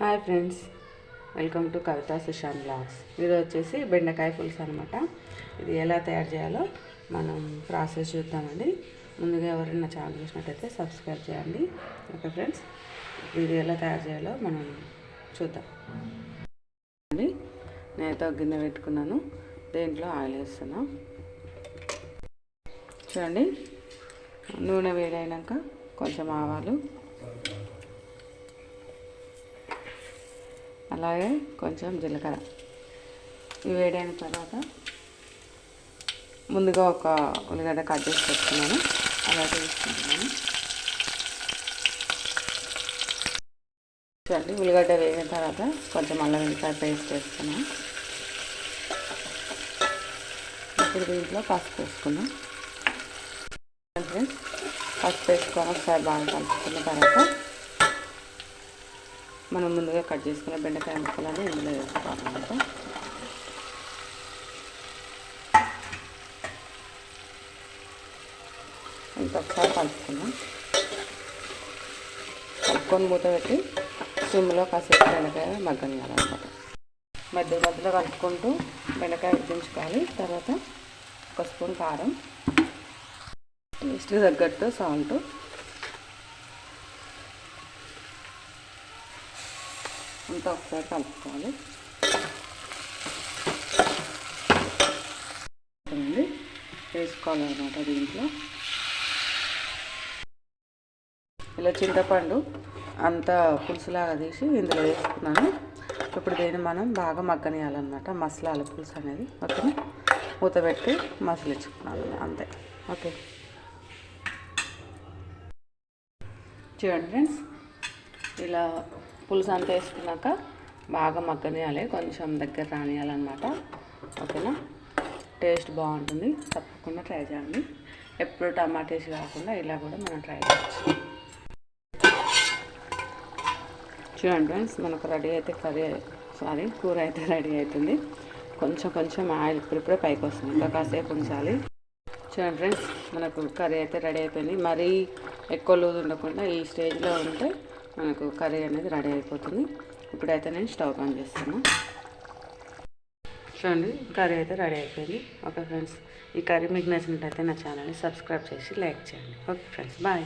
Hi friends welcome to Kavitha Sushanth blogs. ఇది వచ్చేసి బెండకాయ పులుసు అనమాట ఇది ఎలా తయారు చేయాలో మనం ప్రాసెస్ చూద్దామండి. ముందుగా ఎవరైనా ఛానల్ చూసినట్టయితే సబ్స్క్రైబ్ చేయండి. ఓకే ఫ్రెండ్స్ ఇది ఎలా తయారు చేయాలో మనం చూద్దాం. అండి నేనైతే గిన్నె పెట్టుకున్నాను. దేంట్లో ఆయిల్ వేస్తున్నా. చూడండి నూనె వేడైనాక కొంచెం ఆవాలు. అలాగే కొంచెం జీలకర్ర. ఇవి వేడైన తర్వాత ముందుగా ఒక ఉల్లిగడ్డ కట్ చేసి పెట్టుకున్నాను. అలాగే తీసుకుంటున్నాను చూడండి ఉల్లిగడ్డ వేగిన తర్వాత కొంచెం అల్లం వెల్లిపాయ పేస్ట్ వేసుకున్నాను. ఇప్పుడు దీంట్లో పసుపు వేసుకున్నాం ఫ్రెండ్స్ పసుపు వేసుకొని ఒకసారి బాగా కలుపుకున్న తర్వాత మనం ముందుగా కట్ చేసుకున్న బెండకాయ ముక్కలని ఇందులో వేసుకోవాలన్నమాట ఇంకొకసారి కలుపుకుందాం. కలుపుకొని మూత పెట్టి సిమ్లో కాసేపు బెండకాయ మగ్గనియాలన్నమాట. మధ్య మధ్యలో కలుపుకుంటూ బెండకాయ ఉడికించుకోవాలి. తర్వాత ఒక స్పూన్ కారం టేస్ట్కి తగ్గట్టు సాల్ట్ అంతా ఒకసారి కలుపుకోవాలి. వేసుకోవాలన్నమాట దీంట్లో. ఇలా చింతపండు అంత పులుసులాగా తీసి ఇందులో వేసుకున్నాను. ఇప్పుడు దీన్ని మనం బాగా మగ్గనియాలన్నమాట. మసలాల పులుసు అనేది ఓకేనా? మూత పెట్టి అంతే. ఓకే. చూడండి ఫ్రెండ్స్ ఇలా పులుసు అంతా వేసుకున్నాక బాగా మగ్గనియాలి కొంచెం దగ్గర రానియాలన్నమాట. ఓకేనా? టేస్ట్ బాగుంటుంది. తప్పకుండా ట్రై చేయండి. ఎప్పుడు టమాటేసి కాకుండా ఇలా కూడా మనం ట్రై చేయొచ్చు. చూడండి ఫ్రెండ్స్ మనకు రెడీ అయితే కర్రీ సారీ కూర అయితే రెడీ అవుతుంది. కొంచెం కొంచెం ఆయిల్ ఇప్పుడిప్పుడే పైకి వస్తుంది. ఇంకా కాసేపు ఉంచాలి. చూడండి ఫ్రెండ్స్ మనకు కర్రీ అయితే రెడీ అయిపోయింది. మరీ ఎక్కువ లూజ్ ఉండకుండా ఈ స్టేజ్లో ఉంటే మనకు కర్రీ అనేది రెడీ అయిపోతుంది. ఇప్పుడైతే నేను స్టవ్ ఆన్ చేస్తాను చూడండి కర్రీ అయితే రెడీ అయిపోయింది. ఓకే ఫ్రెండ్స్ ఈ కర్రీ మీకు నచ్చినట్టయితే నా ఛానల్ని సబ్స్క్రైబ్ చేసి లైక్ చేయండి. Okay friends bye.